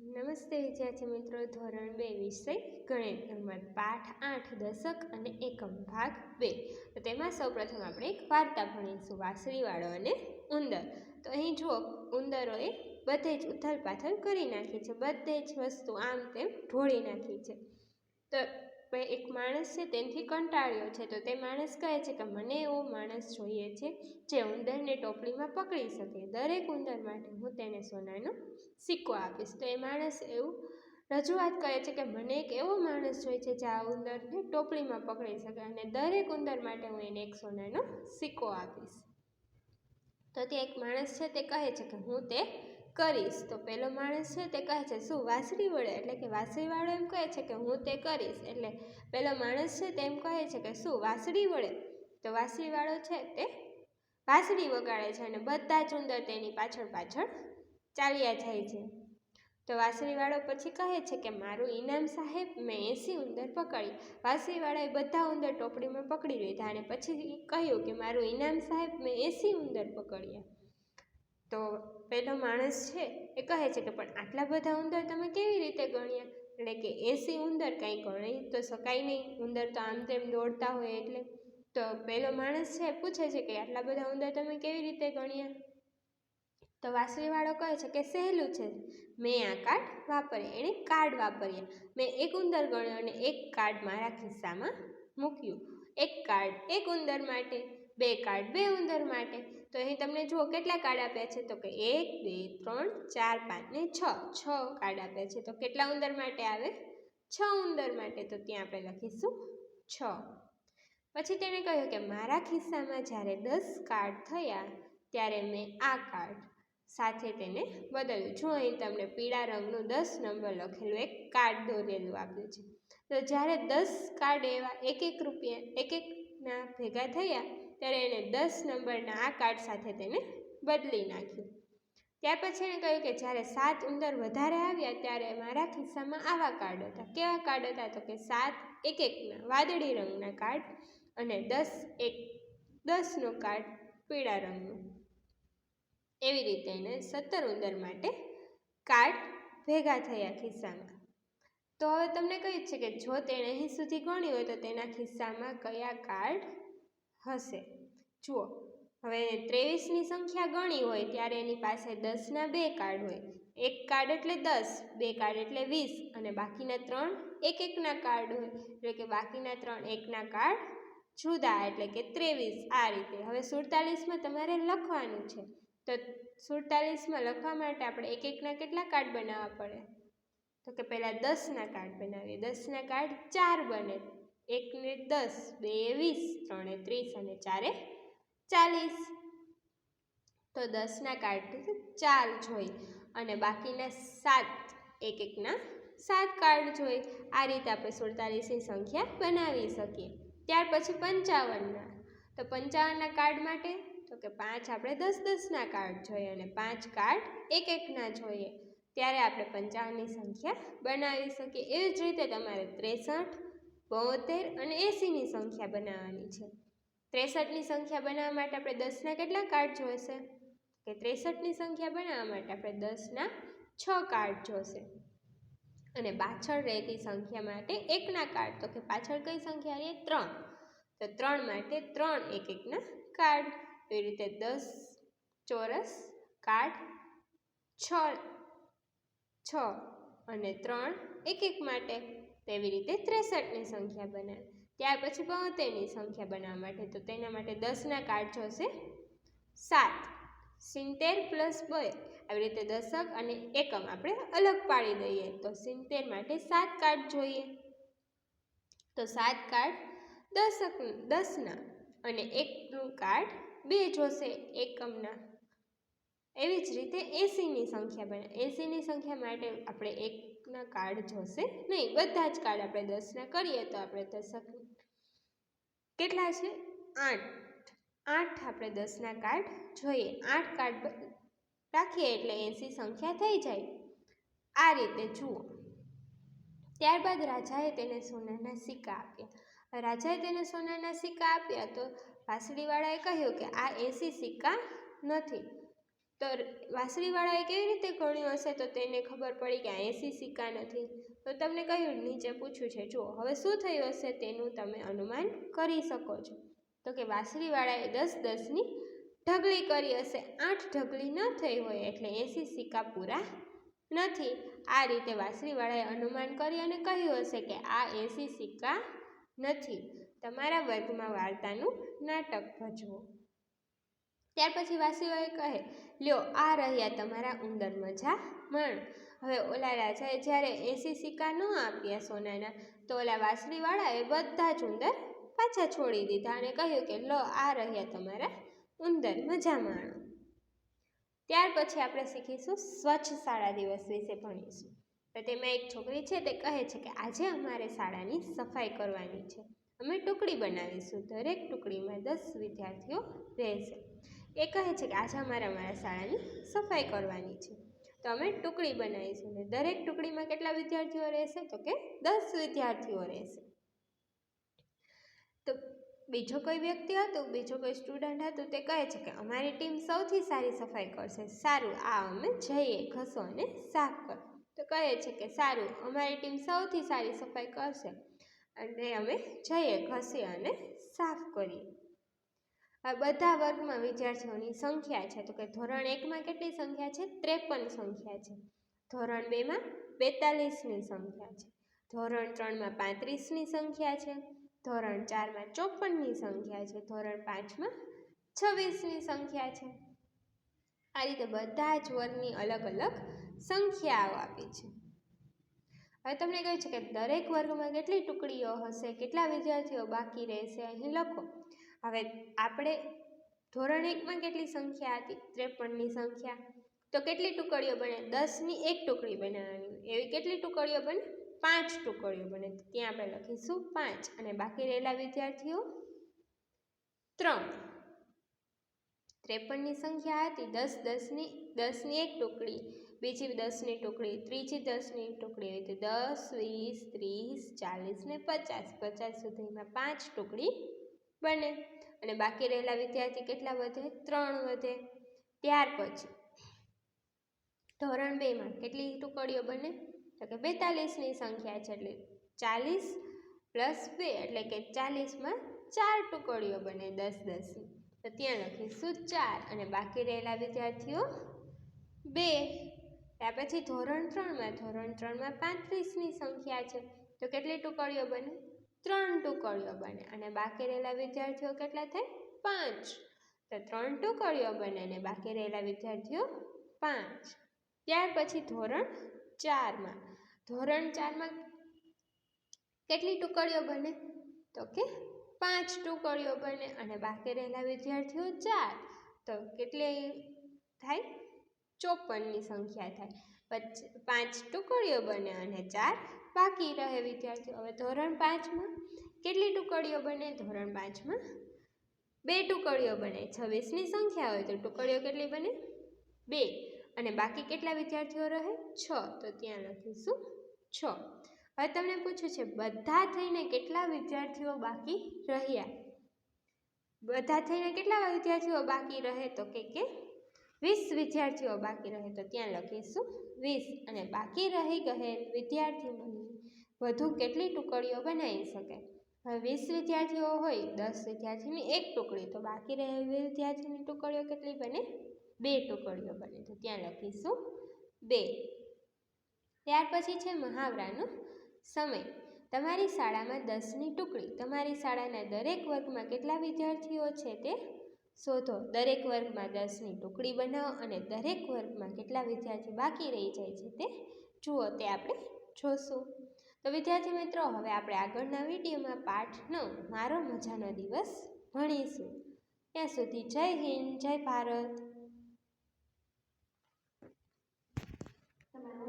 નમસ્તે વિદ્યાર્થી મિત્રો, ધોરણ બે વિષય ગણિત નંબર પાઠ આઠ, દશક અને એકમ ભાગ બે. તો તેમાં સૌપ્રથમ આપણે એક વાર્તા ભણીશું વાંસળીવાળો અને ઉંદર. તો અહીં જુઓ, ઉંદરોએ બધે જ ઉથલ પાથલ કરી નાખી છે, બધે જ વસ્તુ આમ તેમ ઢોળી નાખી છે. તો પ- એક માણસ છે તેનાથી કંટાળ્યો છે. તો તે માણસ કહે છે કે મને એવો માણસ જોઈએ છે જે ઉંદરને ટોપલીમાં પકડી શકે. દરેક ઉંદર માટે હું તેને સોનાનો સિક્કો આપીશ. તો એ માણસ એવું રજૂઆત કરે છે કે મને એક એવો માણસ જોઈએ છે જે આ ઉંદરને ટોપલીમાં પકડી શકે અને દરેક ઉંદર માટે હું એને એક સોનાનો સિક્કો આપીશ. તો તે એક માણસ છે તે કહે છે કે હું તે કરીશ. તો પેલો માણસ છે તે કહે છે, શું વાંસળી વડે? એટલે કે વાંસળીવાળો એમ કહે છે કે, હું તે કરીશ. એટલે પેલો માણસ છે તે એમ કહે છે કે, શું વાંસળી વડે? તો વાંસળીવાળો છે તે વાંસળી વગાડે છે અને બધા જ ઉંદર તેની પાછળ પાછળ ચાલ્યા જાય છે. તો વાંસળીવાળો પછી કહે છે કે, મારું ઇનામ સાહેબ મેં એસી ઉંદર પકડી. વાંસળીવાળાએ બધા ઉંદર ટોપડીમાં પકડી લીધા અને પછી કહ્યું કે, મારું ઇનામ સાહેબ મેં એસી ઉંદર પકડ્યા. તો પેલો માણસ છે એ કહે છે કે, પણ આટલા બધા ઉંદર તમે કેવી રીતે ગણ્યા? એટલે કે, એસી ઉંદર કાંઈ ગણી તો શકાય નહીં. ઉંદર તો આમ તેમ દોડતા હોય એટલે. તો પેલો માણસ છે પૂછે છે કે, આટલા બધા ઉંદર તમે કેવી રીતે ગણ્યા? તો વાંસળીવાળો કહે છે કે, સહેલું છે. મેં આ કાર્ડ વાપર્યા એણે કાર્ડ વાપર્યા. મેં એક ઉંદર ગણ્યો અને એક કાર્ડ મારા ખિસ્સામાં મૂક્યું. એક કાર્ડ એક ઉંદર માટે, બે કાર્ડ બે ઉંદર માટે. તો અહીં તમને જુઓ કેટલા કાર્ડ આપ્યા છે. તો કે એક, બે, ત્રણ, ચાર, પાંચ ને છ. છ કાર્ડ આપ્યા છે. તો કેટલા ઉંદર માટે આવે? છ ઉંદર માટે. તો ત્યાં આપણે લખીશું છ. પછી તેણે કહ્યું કે મારા ખિસ્સામાં જ્યારે દસ કાર્ડ થયા ત્યારે મેં આ કાર્ડ સાથે તેને બદલ્યું. જો અહીં તમને પીળા રંગનું દસ નંબર લખેલું એક કાર્ડ દોરેલું આપ્યું છે. તો જ્યારે દસ કાર્ડ એવા એક એક રૂપિયા, એક એકના ભેગા થયા ત્યારે એણે દસ નંબરના આ કાર્ડ સાથે તેને બદલી નાખ્યું. ત્યાર પછી એણે કહ્યું કે જ્યારે સાત ઉંદર વધારે આવ્યા ત્યારે મારા ખિસ્સામાં આવા કાર્ડ હતા. કેવા કાર્ડ હતા? તો કે સાત એક એકના વાદળી રંગના કાર્ડ અને દસ એક, દસનો કાર્ડ પીળા રંગનું. એવી રીતે એને સત્તર ઉંદર માટે કાર્ડ ભેગા થયા ખિસ્સામાં. તો હવે તમને કહ્યું છે કે જો તેણે અહીં સુધી ગણ્યું હોય તો તેના ખિસ્સામાં કયા કાર્ડ હશે. જુઓ, હવે ત્રેવીસની સંખ્યા ગણી હોય ત્યારે એની પાસે દસના બે કાર્ડ હોય. એક કાર્ડ એટલે દસ, બે કાર્ડ એટલે વીસ, અને બાકીના ત્રણ એક એકના કાર્ડ હોય. એટલે કે બાકીના ત્રણ એકના કાર્ડ જુદા, એટલે કે ત્રેવીસ. આ રીતે. હવે સુડતાલીસમાં તમારે લખવાનું છે. તો સુડતાલીસમાં લખવા માટે આપણે એક એકના કેટલા કાર્ડ બનાવવા પડે? તો કે પહેલાં દસના કાર્ડ બનાવીએ. દસના કાર્ડ ચાર બને. એકને દસ, બે વીસ, ત્રણે ત્રીસ અને ચારે ચાલીસ. તો દસના કાર્ડ ચાર જોઈ અને બાકીના સાત, એક એકના સાત કાર્ડ જોઈ આ રીતે આપણે સુડતાલીસની સંખ્યા બનાવી શકીએ. ત્યાર પછી પંચાવનના. તો પંચાવનના કાર્ડ માટે? તો કે પાંચ આપણે દસ દસના કાર્ડ જોઈએ અને પાંચ કાર્ડ એક એકના જોઈએ. ત્યારે આપણે પંચાવનની સંખ્યા બનાવી શકીએ. એવી જ રીતે તમારે ત્રેસઠ બોતેર અને એંસીની સંખ્યા બનાવવાની છે. ત્રેસઠની સંખ્યા બનાવવા માટે આપણે દસના કેટલા કાર્ડ જોઈશે કે ત્રેસઠની સંખ્યા બનાવવા માટે આપણે દસના છ કાર્ડ જોશે. અને પાછળ રહેતી સંખ્યા માટે એકના કાર્ડ તો કે પાછળ કઈ સંખ્યા રહે? ત્રણ. તો ત્રણ માટે ત્રણ એક એકના કાર્ડ એવી રીતે દસ ચોરસ કાર્ડ છ છ અને ત્રણ એક એક માટે. તેવી રીતે ત્રેસઠની સંખ્યા બનાવે ત્યાર પછી બોતેરની સંખ્યા બનાવવા માટે તો તેના માટે દસના કાર્ડ જોશે. સાત. સિત્તેર પ્લસ બે. આવી રીતે દશક અને એકમ આપણે અલગ પાડી દઈએ. તો સિત્તેર માટે સાત કાર્ડ જોઈએ. તો સાત કાર્ડ દશક દસના અને એકનું કાર્ડ બે જોશે. એકમના. એવી જ રીતે એંસીની સંખ્યા બને. એંસીની સંખ્યા માટે આપણે એકના કાર્ડ જોશે. નહીં, બધા જ કાર્ડ આપણે દસના કરીએ તો આપણે દશક કેટલા છે? આઠ. આઠ આપણે દસના કાર્ડ જોઈએ. આઠ કાર્ડ રાખીએ એટલે એંસી સંખ્યા થઈ જાય. આ રીતે જુઓ. ત્યારબાદ રાજાએ તેને સોનાના સિક્કા આપ્યા. રાજાએ તેને સોનાના સિક્કા આપ્યા તો વાંસળીવાળાએ કહ્યું કે આ એંસી સિક્કા નથી. તો વાંસળીવાળાએ કેવી રીતે ગણ્યું હશે તો તેને ખબર પડી કે આ એંસી સિક્કા નથી? તો તમને કહ્યું, નીચે પૂછ્યું છે, જુઓ, હવે શું થયું હશે તેનું તમે અનુમાન કરી શકો છો. તો કે વાંસળીવાળાએ દસ દસની ઢગલી કરી હશે, આઠ ઢગલી ન થઈ હોય એટલે એંસી સિક્કા પૂરા નથી. આ રીતે વાંસળીવાળાએ અનુમાન કરી અને કહ્યું હશે કે આ એંસી સિક્કા નથી. તમારા વર્ગમાં વાર્તાનું નાટક ભજવો. ત્યાર પછી વાસીઓએ કહે, લ્યો, આ રહ્યા તમારા ઉંદર મજા, માણ. હવે ઓલા રાજાએ જ્યારે એંસી સિક્કા ન આપ્યા સોનાના, તો ઓલા વાસળીવાળાએ બધા જ ઉંદર પાછા છોડી દીધા અને કહ્યું કે લો આ રહ્યા તમારા ઉંદર મજા, માણો. ત્યાર પછી આપણે શીખીશું સ્વચ્છ શાળા દિવસ વિશે ભણીશું. તો તેમાં એક છોકરી છે, તે કહે છે કે, આજે અમારે શાળાની સફાઈ કરવાની છે. અમે ટુકડી બનાવીશું. દરેક ટુકડીમાં દસ વિદ્યાર્થીઓ રહેશે. એ કહે છે કે આજે અમારે અમારા શાળાની સફાઈ કરવાની છે. તો અમે ટુકડી બનાવીશું ને દરેક ટુકડીમાં કેટલા વિદ્યાર્થીઓ રહેશે? તો કે દસ વિદ્યાર્થીઓ રહેશે. તો બીજો કોઈ વ્યક્તિ હતો, બીજો કોઈ સ્ટુડન્ટ હતું, તે કહે છે કે અમારી ટીમ સૌથી સારી સફાઈ કરશે. સારું, આ અમે જઈએ, ઘસો અને સાફ કરો તો કહે છે કે સારું, અમારી ટીમ સૌથી સારી સફાઈ કરશે. અને અમે જઈએ ઘસી અને સાફ કરીએ. આ બધા વર્ગમાં વિદ્યાર્થીઓની સંખ્યા છે. તો કે ધોરણ એકમાં કેટલી સંખ્યા છે? ત્રેપન સંખ્યા છે. ધોરણ બેમાં બેતાલીસની સંખ્યા છે. ધોરણ ત્રણમાં પાંત્રીસની સંખ્યા છે. ધોરણ ચારમાં ચોપનની સંખ્યા છે. ધોરણ પાંચમાં છવ્વીસની સંખ્યા છે. આ રીતે બધા જ વર્ગની અલગ અલગ સંખ્યાઓ આપી છે. હવે તમને કહ્યું છે કે દરેક વર્ગમાં કેટલી ટુકડીઓ હશે, કેટલા વિદ્યાર્થીઓ બાકી રહેશે અહીં લખો. હવે આપણે ધોરણ એકમાં કેટલી સંખ્યા હતી? ત્રેપનની સંખ્યા. તો કેટલી ટુકડીઓ બને? દસની એક ટુકડી બનાવવાની. એવી કેટલી ટુકડીઓ બને? પાંચ ટુકડીઓ બને. ત્યાં આપણે લખીશું પાંચ. અને બાકી રહેલા વિદ્યાર્થીઓ? ત્રણ. ત્રેપનની સંખ્યા હતી. દસ, દસની દસની એક ટુકડી. બીજી દસની ટુકડી, ત્રીજી દસની ટુકડી હોય તો દસ, વીસ, ત્રીસ, ચાલીસ ને પચાસ. પચાસ સુધીમાં પાંચ ટુકડી બને. અને બાકી રહેલા વિદ્યાર્થી કેટલા વધે? ત્રણ વધે. ત્યાર પછી ધોરણ બેમાં કેટલી ટુકડીઓ બને? તો કે બેતાલીસની સંખ્યા છે એટલે ચાલીસ પ્લસ બે એટલે કે ચાલીસમાં ચાર ટુકડીઓ બને દસ દસની. તો ત્યાં લખીશું ચાર. અને બાકી રહેલા વિદ્યાર્થીઓ બે. ત્યાર પછી ધોરણ ત્રણમાં ધોરણ ત્રણમાં પાંત્રીસની સંખ્યા છે. તો કેટલી ટુકડીઓ બને? ત્રણ ટુકડીઓ બને અને બાકી રહેલા વિદ્યાર્થીઓ કેટલા થાય? પાંચ. તો ત્રણ ટુકડીઓ બને અને બાકી રહેલા વિદ્યાર્થીઓ પાંચ. ત્યાર પછી ધોરણ ચારમાં. ધોરણ ચારમાં કેટલી ટુકડીઓ બને? તો કે પાંચ ટુકડીઓ બને અને બાકી રહેલા વિદ્યાર્થીઓ ચાર. તો કેટલી થાય? ચોપનની સંખ્યા થાય. પચ ટુકડીઓ બને અને ચાર બાકી રહે, વિદ્યાર્થીઓ. હવે ધોરણ પાંચમાં કેટલી ટુકડીઓ બને? ધોરણ પાંચમાં બે ટુકડીઓ બને. છવ્વીસની સંખ્યા હોય તો ટુકડીઓ કેટલી બને? બે. અને બાકી કેટલા વિદ્યાર્થીઓ રહે? છ. તો ત્યાં લખીશું છ. હવે તમને પૂછ્યું છે, બધા થઈને કેટલા વિદ્યાર્થીઓ બાકી રહ્યા? બધા થઈને કેટલા વિદ્યાર્થીઓ બાકી રહે? તો કે કે વીસ વિદ્યાર્થીઓ બાકી રહે તો ત્યાં લખીશું વીસ અને બાકી રહી ગયેલ વિદ્યાર્થીઓની. વધુ કેટલી ટુકડીઓ બનાવી શકે? હવે વીસ વિદ્યાર્થીઓ હોય, દસ વિદ્યાર્થીની એક ટુકડી, તો બાકી રહેલી વિદ્યાર્થીની ટુકડીઓ કેટલી બને? બે ટુકડીઓ બને, તો ત્યાં લખીશું બે. ત્યાર પછી છે મહાવરાનો સમય. તમારી શાળામાં દસની ટુકડી, તમારી શાળાના દરેક વર્ગમાં કેટલા વિદ્યાર્થીઓ છે તે શોધો દરેક વર્ગમાં દસની ટુકડી બનાવો અને દરેક વર્ગમાં કેટલા વિદ્યાર્થી બાકી રહી જાય છે તે જુઓ તે આપણે જોશું. તો વિદ્યાર્થી મિત્રો, હવે આપણે આગળના વિડીયોમાં પાઠ નવ, મારો મજાનો દિવસ ભણીશું. ત્યાં સુધી જય હિન્દ, જય ભારત.